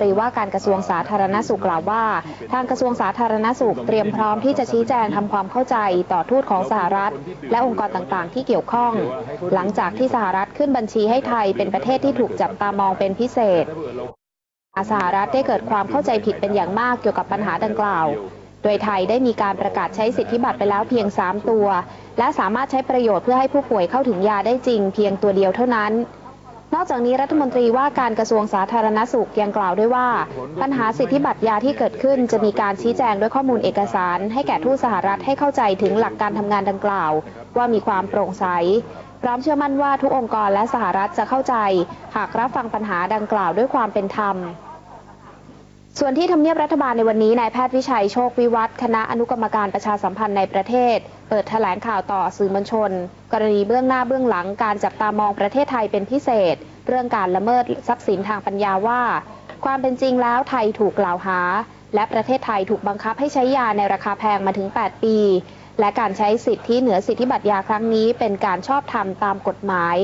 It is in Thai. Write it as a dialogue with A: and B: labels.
A: ตรีว่าการกระทรวงสาธารณสุขกล่าวว่า ทางกระทรวงสาธารณสุขเตรียมพร้อมที่จะชี้แจงทำความเข้าใจต่อทูตของสหรัฐ และองค์กรต่างๆ ที่เกี่ยวข้อง หลังจากที่สหรัฐขึ้นบัญชีให้ไทยเป็นประเทศที่ถูกจับตามองเป็นพิเศษสหรัฐได้เกิดความเข้าใจผิดเป็นอย่างมากเกี่ยวกับปัญหาดังกล่าว โดยไทยได้มีการประกาศใช้สิทธิบัตรไปแล้วเพียง 3 ตัว และสามารถใช้ประโยชน์เพื่อให้ผู้ป่วยเข้าถึงยาได้จริง เพียงตัวเดียวเท่านั้น นอกจากนี้รัฐมนตรีว่าการกระทรวงสาธารณสุขยังกล่าวด้วยว่า ปัญหาสิทธิบัตรยาที่เกิดขึ้น จะมีการชี้แจงด้วยข้อมูลเอกสาร ให้แก่ทูตสหรัฐให้เข้าใจถึงหลักการทำงานดังกล่าว ว่ามีความโปร่งใสพร้อมเชื่อมั่นว่าทุกองค์กรและสหรัฐจะเข้าใจ หากรับฟังปัญหาดังกล่าวด้วยความเป็นธรรม ส่วนที่ทำเนียบรัฐบาลในวันนี้นายแพทย์วิชัยโชควิวัฒน์คณะอนุกรรมการประชาสัมพันธ์ในประเทศ เปิดแถลงข่าวต่อสื่อมวลชน กรณีเบื้องหน้าเบื้องหลังการจับตามองประเทศไทยเป็นพิเศษ เรื่องการละเมิดทรัพย์สินทางปัญญาว่า ความเป็นจริงแล้วไทยถูกกล่าวหา และประเทศไทยถูกบังคับให้ใช้ยาในราคาแพงมาถึง 8 ปี และการใช้สิทธิเหนือสิทธิบัตรยาครั้งนี้ เป็นการชอบธรรมตามกฎหมาย